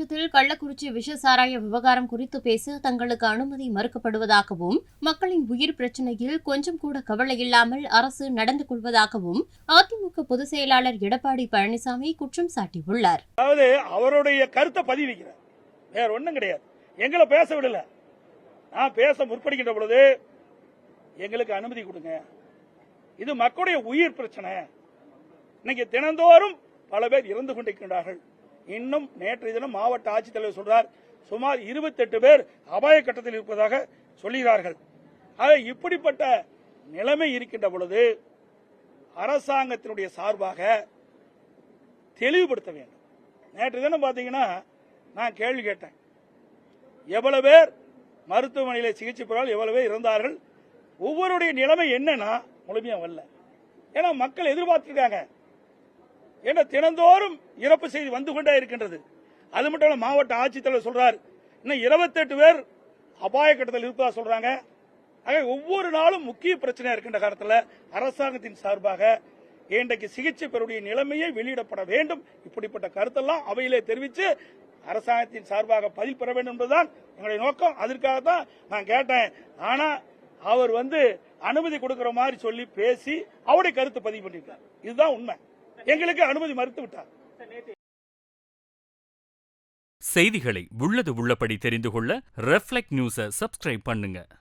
நீதிமன்றத்தில் கள்ளக்குறிச்சி விஷசாராய விவகாரம் குறித்து பேச தங்களுக்கு அனுமதி மறுக்கப்படுவதாகவும் மக்களின் உயிர் பிரச்சினையில் கொஞ்சம் கூட கவலை இல்லாமல் அரசு நடந்து கொள்வதாகவும் அதிமுக பொதுச் செயலாளர் எடப்பாடி பழனிசாமி குற்றம் சாட்டியுள்ளார். அதாவது அவருடைய கருத்தை பதிவிக்கிறார் வேற ஒண்ணும் கிடையாது. எங்களை பேச விடல. நான் பேச முற்படுகின்ற பொழுது எங்களுக்கு அனுமதி கொடுங்க. இது மக்களுடைய உயிர் பிரச்சனை. இன்னைக்கு தினந்தோறும் பல பேர் இறந்து கொண்டிருக்கின்றார்கள். இன்னும் நேற்றைய தினம் மாவட்ட ஆட்சித்தலைவர் சொல்றார் சுமார் 28 பேர் அபாய கட்டத்தில் இருப்பதாக சொல்கிறார்கள். ஆக இப்படிப்பட்ட நிலைமை இருக்கின்ற பொழுது அரசாங்கத்தினுடைய சார்பாக தெளிவுபடுத்த வேண்டும். நேற்று தினம் பார்த்தீங்கன்னா நான் கேள்வி கேட்டேன். எவ்வளவு பேர் மருத்துவமனையில் சிகிச்சை பெறால் எவ்வளவு பேர் இருந்தார்கள் ஒவ்வொருடைய நிலைமை என்னன்னா முழுமையாக வரல. ஏன்னா மக்கள் எதிர்பார்த்திருக்காங்க. என தினந்தோறும் இறப்பு செய்தி வந்து கொண்டே இருக்கின்றது. அது மட்டும் இல்ல மாவட்ட ஆட்சித்தலைவர் சொல்றார். இன்னும் 28 பேர் அபாய கட்டத்தில் இருப்பதா சொல்றாங்க. ஆக ஒவ்வொரு நாளும் முக்கிய பிரச்சனையா இருக்கின்ற காலத்தில் அரசாங்கத்தின் சார்பாக இன்றைக்கு சிகிச்சை பெறக்கூடிய நிலைமையை வெளியிடப்பட வேண்டும். இப்படிப்பட்ட கருத்தெல்லாம் அவையிலே தெரிவித்து அரசாங்கத்தின் சார்பாக பதில் பெற வேண்டும் என்பதுதான் எங்களுடைய நோக்கம். அதற்காக தான் நான் கேட்டேன். ஆனா அவர் வந்து அனுமதி கொடுக்கிற மாதிரி சொல்லி பேசி அவருடைய கருத்து பதிவு பண்ணியிருக்கார். இதுதான் உண்மை. எங்களுக்கு அனுமதி மறுத்து விட்டார். செய்திகளை உள்ளது உள்ளபடி தெரிந்து கொள்ள ரெஃப்ளெக்ட் நியூஸை சப்ஸ்கிரைப் பண்ணுங்க.